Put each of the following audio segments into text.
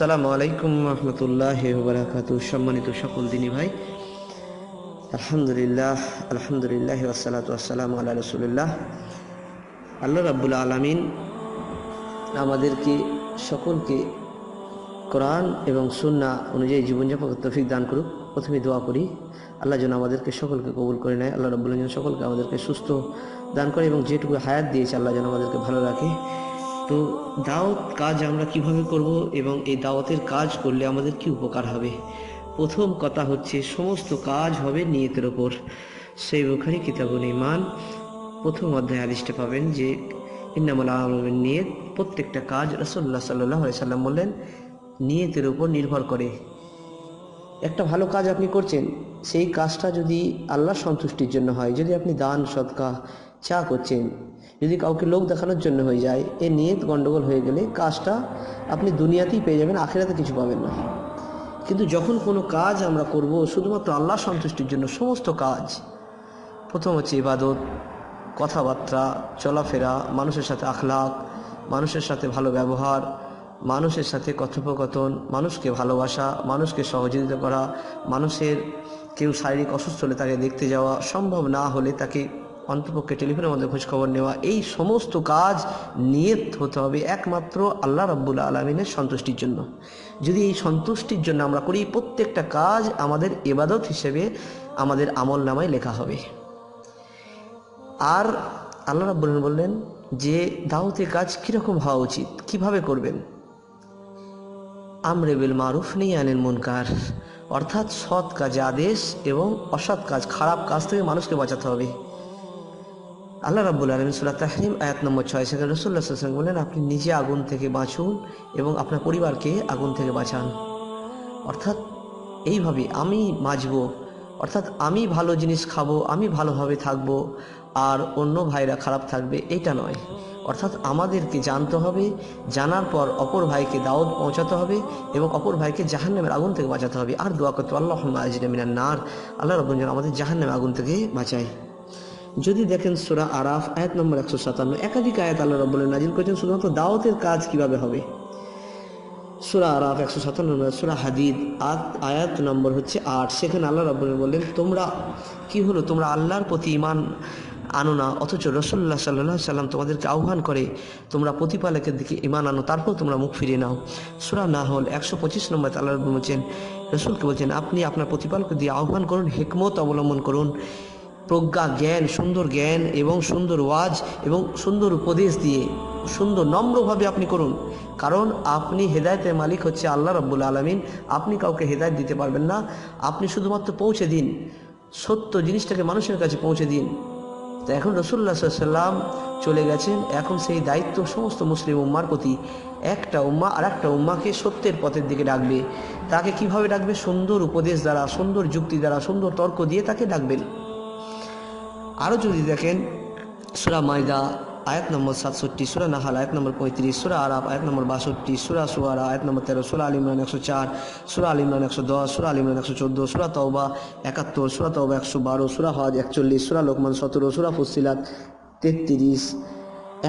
আসসালামু আলাইকুম রহমতুল্লাহ বারাকাত সম্মানিত সকল দিনী ভাই। আলহামদুলিল্লাহ আলহামদুলিল্লাহ আসসালাতু আসসালামু আল্লাহ রসুলিল্লাহ। আল্লাহ রাব্বুল আলমিন আমাদেরকে সকলকে কোরআন এবং সুন্না অনুযায়ী জীবনযাপন তৌফিক দান করুক। প্রথমে দোয়া করি, আল্লাহ যেন আমাদেরকে সকলকে কবুল করে নেয়। আল্লাহ রব্বুল যেন সকলকে আমাদেরকে সুস্থ দান করে এবং যেটুকু হায়াত দিয়েছে, আল্লাহ যেন আমাদেরকে ভালো রাখে। তো দাওয়াত কাজ আমরা কীভাবে করব এবং এই দাওয়াতের কাজ করলে আমাদের কি উপকার হবে? প্রথম কথা হচ্ছে সমস্ত কাজ হবে নিয়তের ওপর। সেই বুখারি কিতাবুল ইমান প্রথম অধ্যায় আদিষ্টে পাবেন যে, ইন্নামুল আলমের নিয়ত। প্রত্যেকটা কাজ রসল্লাহ সাল্লাহ সাল্লাম বললেন, নিয়তের উপর নির্ভর করে। একটা ভালো কাজ আপনি করছেন, সেই কাজটা যদি আল্লাহ সন্তুষ্টির জন্য হয়, যদি আপনি দান সৎকা চা করছেন। যদি কাউকে লোক দেখানোর জন্য হয়ে যায়, এ নিয়ত গণ্ডগোল হয়ে গেলে কাজটা আপনি দুনিয়াতেই পেয়ে যাবেন, আখেরাতে কিছু পাবেন না। কিন্তু যখন কোনো কাজ আমরা করব, শুধুমাত্র আল্লাহ সন্তুষ্টির জন্য সমস্ত কাজ, প্রথম হচ্ছে ইবাদত, কথাবার্তা, চলাফেরা, মানুষের সাথে আখলাক, মানুষের সাথে ভালো ব্যবহার, মানুষের সাথে কথোপকথন, মানুষকে ভালোবাসা, মানুষকে সহযোগিতা করা, মানুষের কেউ শারীরিক অসুস্থ হলে তাকে দেখতে যাওয়া, সম্ভব না হলে তাকে অন্তপক্ষে টেলিফোনের মধ্যে খোঁজখবর নেওয়া, এই সমস্ত কাজ নিয়ত হতে হবে একমাত্র আল্লাহ রাব্বুল আলমিনের সন্তুষ্টির জন্য। যদি এই সন্তুষ্টির জন্য আমরা করি, প্রত্যেকটা কাজ আমাদের এবাদত হিসেবে আমাদের আমল নামায় লেখা হবে। আর আল্লাহ রাব্বুল বললেন যে, দাওয়াতের কাজ কীরকম হওয়া উচিত? কীভাবে করবেন? আমরে বিল মারুফ নেই আনিল মুনকার। অর্থাৎ সৎ কাজে আদেশ এবং অসৎ কাজ, খারাপ কাজ থেকে মানুষকে বাঁচাতে হবে। আল্লাহ রাব্বুল আলমিন সুরা তাহরিম আয়াত নম্বর ছয় সেখানে রসুল্লাহ সাল্লাম বললেন আপনি নিজে আগুন থেকে বাঁচুন এবং আপনার পরিবারকে আগুন থেকে বাঁচান। অর্থাৎ এইভাবে আমি বাঁচব, অর্থাৎ আমি ভালো জিনিস খাব, আমি ভালোভাবে থাকব, আর অন্য ভাইরা খারাপ থাকবে, এটা নয়। অর্থাৎ আমাদেরকে জানতে হবে, জানার পর অপর ভাইকে দাওয়াত পৌঁছাতে হবে এবং অপর ভাইকে জাহান্নামের আগুন থেকে বাঁচাতে হবে। আর দোয়া করতে আল্লাহ আজিনামিনার নার। আল্লাহ রব্বন যেন আমাদের জাহান্নামের আগুন থেকে বাঁচায়। যদি দেখেন সুরা আরাফ, আয়াত নম্বর একশো সাতান্ন, একাধিক আয়াত আল্লাহ রব্বুল নাজিল করেছেন, শুধুমাত্র দাওয়াতের কাজ কীভাবে হবে? সুরা আরাফ একশো সাতান্ন নম্বর, সুরা হাদিদ, আত, আয়াত নম্বর হচ্ছে আট। সেখানে আল্লাহ রব্বুল বললেন, তোমরা কি হলো? তোমরা আল্লাহর প্রতি ইমান আনো না, অথচ রসল্লাহ সাল্লাহ সাল্লাম তোমাদেরকে আহ্বান করে, তোমরা প্রতিপালকের দিকে ইমান আনো, তারপর তোমরা মুখ ফিরিয়ে নাও। সুরা না হল একশো পঁচিশ নম্বর আল্লাহ বলছেন, রসুলকে বলছেন, আপনি আপনার প্রতিপালকের দিয়ে আহ্বান করুন, হেকমত অবলম্বন করুন। প্রজ্ঞা, জ্ঞান, সুন্দর জ্ঞান এবং সুন্দর ওয়াজ এবং সুন্দর উপদেশ দিয়ে সুন্দর নম্রভাবে আপনি করুন। কারণ আপনি হেদায়তের মালিক হচ্ছে আল্লাহ রব্বুল আলমিন। আপনি কাউকে হেদায়ত দিতে পারবেন না। আপনি শুধুমাত্র পৌঁছে দিন। সত্য জিনিসটাকে মানুষের কাছে পৌঁছে দিন। তো এখন রসুল্লা সাল্লাম চলে গেছেন। এখন সেই দায়িত্ব সমস্ত মুসলিম উম্মার প্রতি একটা উম্মা আর একটা উম্মাকে সত্যের পথের দিকে ডাকবে। তাকে কীভাবে ডাকবে? সুন্দর উপদেশ দ্বারা, সুন্দর যুক্তি দ্বারা, সুন্দর তর্ক দিয়ে তাকে ডাকবেন। আরও যদি দেখেন, সুরা মাইদা আয়াত নম্বর সাতষট্টি, সুরা নাহাল, আয়াত নম্বর পঁয়ত্রিশ, সুরা আরাব আয়াত নম্বর বাষট্টি, সুরা সুয়ারা, আয়াত নম্বর তেরো, সুরা আল ইমরান একশো চার, সুরা আল ইমরান একশো দশ, সুরা আল ইমরান একশো চোদ্দ, সুরা তওবা একাত্তর, সুরা তওবা একশো বারো, সুরা হজ একচল্লিশ, সুরা লোকমান সতেরো, সুরা ফুসিলাত তেত্রিশ।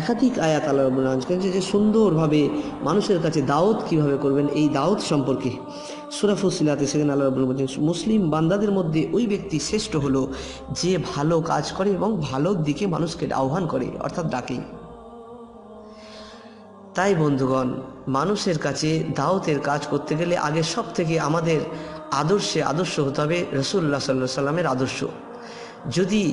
একাধিক আয়াত আল্লাহ আলম যে সুন্দরভাবে মানুষের কাছে দাওয়াত কীভাবে করবেন, এই দাওয়াত সম্পর্কে। সুরা ফুসিলাতে সেখানে আল্লাহ রব্বুল বলছেন মুসলিম বান্দাদের মধ্যে ওই ব্যক্তি শ্রেষ্ঠ হলো যে ভালো কাজ করে এবং ভালোর দিকে মানুষকে আহ্বান করে, অর্থাৎ ডাকে। তাই বন্ধুগণ, মানুষের কাছে দাওতের কাজ করতে গেলে আগে সব থেকে আমাদের আদর্শে আদর্শ হতে হবে রসুল্লাহ সাল্লা সাল্লামের আদর্শ। যদি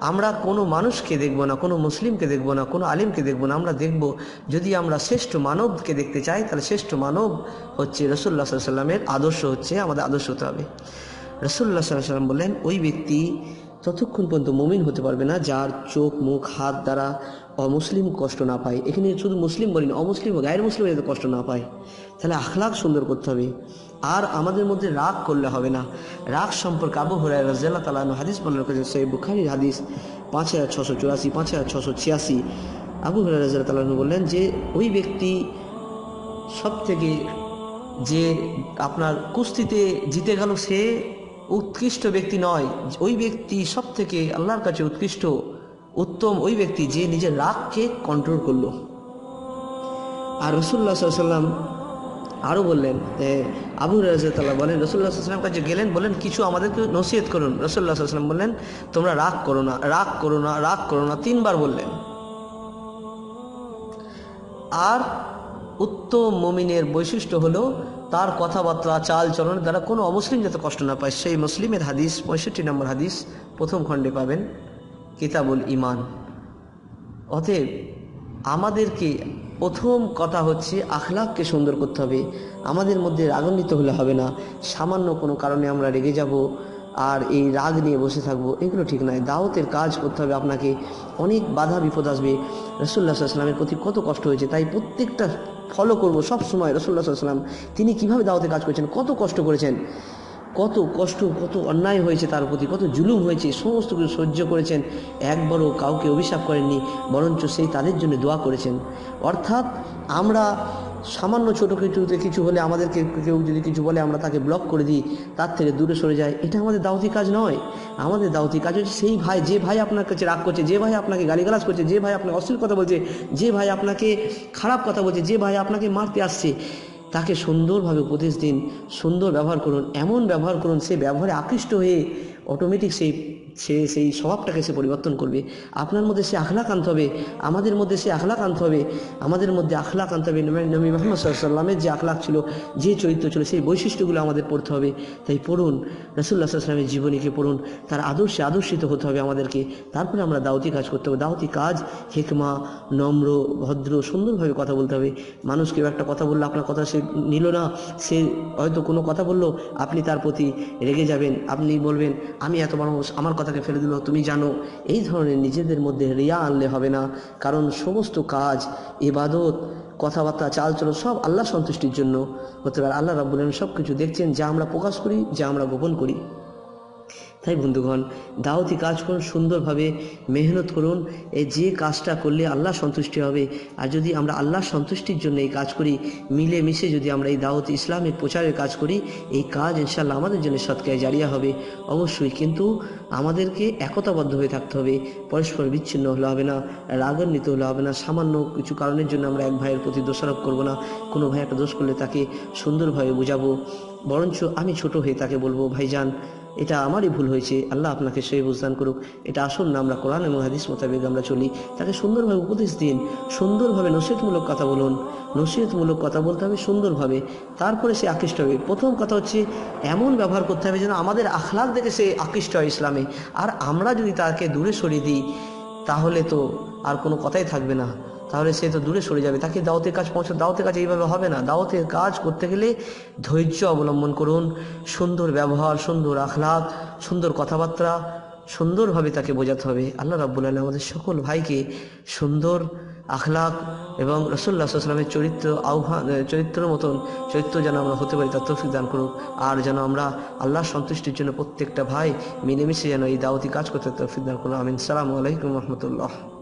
আমরা কোনো মানুষকে দেখব না, কোনো মুসলিমকে দেখব না, কোনো আলিমকে দেখব না, আমরা দেখব যদি আমরা শ্রেষ্ঠ মানবকে দেখতে চাই, তাহলে শ্রেষ্ঠ মানব হচ্ছে রসুল্লাহ সাল্লামের আদর্শ হচ্ছে আমাদের আদর্শ হতে হবে। রসুল্লাহ সাল্লাম বললেন, ওই ব্যক্তি ততক্ষণ পর্যন্ত মুমিন হতে পারবে না, যার চোখ, মুখ, হাত দ্বারা অমুসলিম কষ্ট না পায়। এখানে শুধু মুসলিম বলি না অমুসলিম গায়ের মুসলিম যাতে কষ্ট না পায়। তাহলে আখলাখ সুন্দর করতে হবে। আর আমাদের মধ্যে রাগ করলে হবে না। রাগ সম্পর্কে আবু হরাই রাজিয়াল্লাহ তালানো হাদিস বর্ণনা করেছেন সেই বুখারির হাদিস, পাঁচ হাজার ছশো চুরাশি, পাঁচ হাজার ছশো ছিয়াশি। আবু হরাই রাজিয়াল্লাহ তালাহু বললেন যে, ওই ব্যক্তি সব থেকে যে আপনার কুস্তিতে জিতে গেল সে উৎকৃষ্ট ব্যক্তি নয়। ওই ব্যক্তি সব থেকে আল্লাহর কাছে উৎকৃষ্ট, উত্তম ওই ব্যক্তি যে নিজের রাগকে কন্ট্রোল করল। আর রসুল্লাহ সাল্লাম আরও বললেন আবু রাজাতাল্লাহ বলেন রসুল্লাহ সাল্লাম কাছে গেলেন, বলেন, কিছু আমাদেরকে নসিহত করুন। রসুল্লাহ সাল্লাম বললেন, তোমরা রাগ করো না, রাগ করো না, রাগ করো না। তিনবার বললেন। আর উত্তম মমিনের বৈশিষ্ট্য হলো তার কথাবার্তা চাল চলনের দ্বারা কোনো অমুসলিম যাতে কষ্ট না পায়। সেই মুসলিমের হাদিস, পঁয়ষট্টি নম্বর হাদিস, প্রথম খণ্ডে পাবেন, কিতাবুল ইমান অতএব আমাদেরকে প্রথম কথা হচ্ছে আখলাককে সুন্দর করতে হবে। আমাদের মধ্যে রাগান্বিত হলে হবে না। সামান্য কোনো কারণে আমরা রেগে যাব আর এই রাগ নিয়ে বসে থাকব। এগুলো ঠিক নয়। দাওয়াতের কাজ করতে হবে আপনাকে। অনেক বাধা বিপদ আসবে। রসুল্লাহ সাল্লামের প্রতি কত কষ্ট হয়েছে। তাই প্রত্যেকটা ফলো করব সব সময় রসুল্লাহ সাল্লাম তিনি কীভাবে দাওয়াতে কাজ করেছেন? কত কষ্ট করেছেন? কত কষ্ট, কত অন্যায় হয়েছে তার প্রতি, কত জুলুম হয়েছে, সমস্ত কিছু সহ্য করেছেন। একবারও কাউকে অভিশাপ করেননি, বরঞ্চ সেই তাদের জন্য দোয়া করেছেন। অর্থাৎ আমরা সামান্য ছোটো কিছুতে কিছু হলে আমাদেরকে কেউ যদি কিছু বলে, আমরা তাকে ব্লক করে দিই, তার থেকে দূরে সরে যাই এটা আমাদের দাওতি কাজ নয়। আমাদের দাওতি কাজ হচ্ছে সেই ভাই, যে ভাই আপনার কাছে রাগ করছে, যে ভাই আপনাকে গালিগালাজ করছে, যে ভাই আপনাকে অশ্লীল কথা বলছে, যে ভাই আপনাকে খারাপ কথা বলছে, যে ভাই আপনাকে মারতে আসছে, তাকে সুন্দরভাবে উপদেশ দিন, সুন্দর ব্যবহার করুন, এমন ব্যবহার করুন, সে ব্যবহারে আকৃষ্ট হয়ে অটোমেটিক সেই সে সেই স্বভাবটাকে সে পরিবর্তন করবে। আপনার মধ্যে সে আখলাক আনতে হবে, আমাদের মধ্যে সে আখলাক আনতে হবে, আমাদের মধ্যে আখলাক আনতে হবে। নবী- মোহাম্মদ সাল্লামের যে আখলাক ছিল, যে চরিত্র ছিল, সেই বৈশিষ্ট্যগুলো আমাদের পড়তে হবে। তাই পড়ুন রসুল্লাহ সাল্লামের জীবনীকে পড়ুন, তার আদর্শে আদর্শিত হতে হবে আমাদেরকে। তারপরে আমরা দাওতি কাজ করতে হবে। দাওতি কাজ, হেকমা, নম্র, ভদ্র, সুন্দরভাবে কথা বলতে হবে। মানুষ কেউ একটা কথা বলল, আপনার কথা সে নিল না, সে হয়তো কোনো কথা বলল, আপনি তার প্রতি রেগে যাবেন, আপনি বলবেন, আমি এত মানুষ, আমার কথাকে ফেলে দিল, তুমি জানো, এই ধরনের নিজেদের মধ্যে রিয়া আনলে হবে না। কারণ সমস্ত কাজ, ইবাদত, কথাবার্তা, চালচলন সব আল্লাহ সন্তুষ্টির জন্য। হতে পারে আল্লাহ রাবুল সব কিছু দেখছেন যা আমরা প্রকাশ করি, যা আমরা গোপন করি। তাই বন্ধুগণ দাওয়াতি কাজ করুন, সুন্দরভাবে মেহনত করুন। এই যে কাজটা করলে আল্লাহ সন্তুষ্টি হবে, আর যদি আমরা আল্লাহ সন্তুষ্টির জন্য এই কাজ করি মিলে মিশে যদি আমরা এই দাওয়াত ইসলামের প্রচারের কাজ করি, এই কাজ ইনশাল্লাহ আমাদের জন্য সৎকায় জারিয়া হবে। অবশ্যই কিন্তু আমাদেরকে একতাবদ্ধ হয়ে থাকতে হবে, পরস্পর বিচ্ছিন্ন হলে হবে না, রাগান্বিত হলে হবে না, সামান্য কিছু কারণের জন্য আমরা এক ভাইয়ের প্রতি দোষারোপ করব না, কোনো ভাই একটা দোষ করলে তাকে সুন্দরভাবে বোঝাবো। বরঞ্চ আমি ছোট হয়ে তাকে বলব, ভাইজান এটা আমারই ভুল হয়েছে। আল্লাহ আপনাকে সেই বুঝদান করুক। এটা আসুন না, আমরা কোরআন এবং হাদিস মোতাবেক আমরা চলি। তাকে সুন্দরভাবে উপদেশ দিন। সুন্দরভাবে নসিহতমূলক কথা বলুন। নসিহতমূলক কথা বলতে হবে সুন্দরভাবে। তারপরে সে আকৃষ্ট হবে। প্রথম কথা হচ্ছে, এমন ব্যবহার করতে হবে যেন আমাদের আখলাক দেখে সে আকৃষ্ট হয় ইসলামে। আর আমরা যদি তাকে দূরে সরিয়ে দিই, তাহলে তো আর কোনো কথাই থাকবে না। তাহলে সে তো দূরে সরে যাবে। তাকে দাওয়াতের কাজ পৌঁছা দাওতের কাজ এইভাবে হবে না। দাওয়াতের কাজ করতে গেলে ধৈর্য অবলম্বন করুন। সুন্দর ব্যবহার, সুন্দর আখলাক সুন্দর কথাবার্তা, সুন্দরভাবে তাকে বোঝাতে হবে। আল্লাহ রাব্বুল আলম আমাদের সকল ভাইকে সুন্দর আখলাক এবং রসুল্লাহ সাল্লামের চরিত্র আহ্বান চরিত্রের মতন চরিত্র যেন আমরা হতে পারি, তার তৌফিক দান করুক আর যেন আমরা আল্লাহর সন্তুষ্টির জন্য প্রত্যেকটা ভাই মিলেমিশে যেন এই দাওয়াতি কাজ করতে তৌফিক দান করুন। আমিন। সালামু আলাইকুম রহমতুল্লাহ।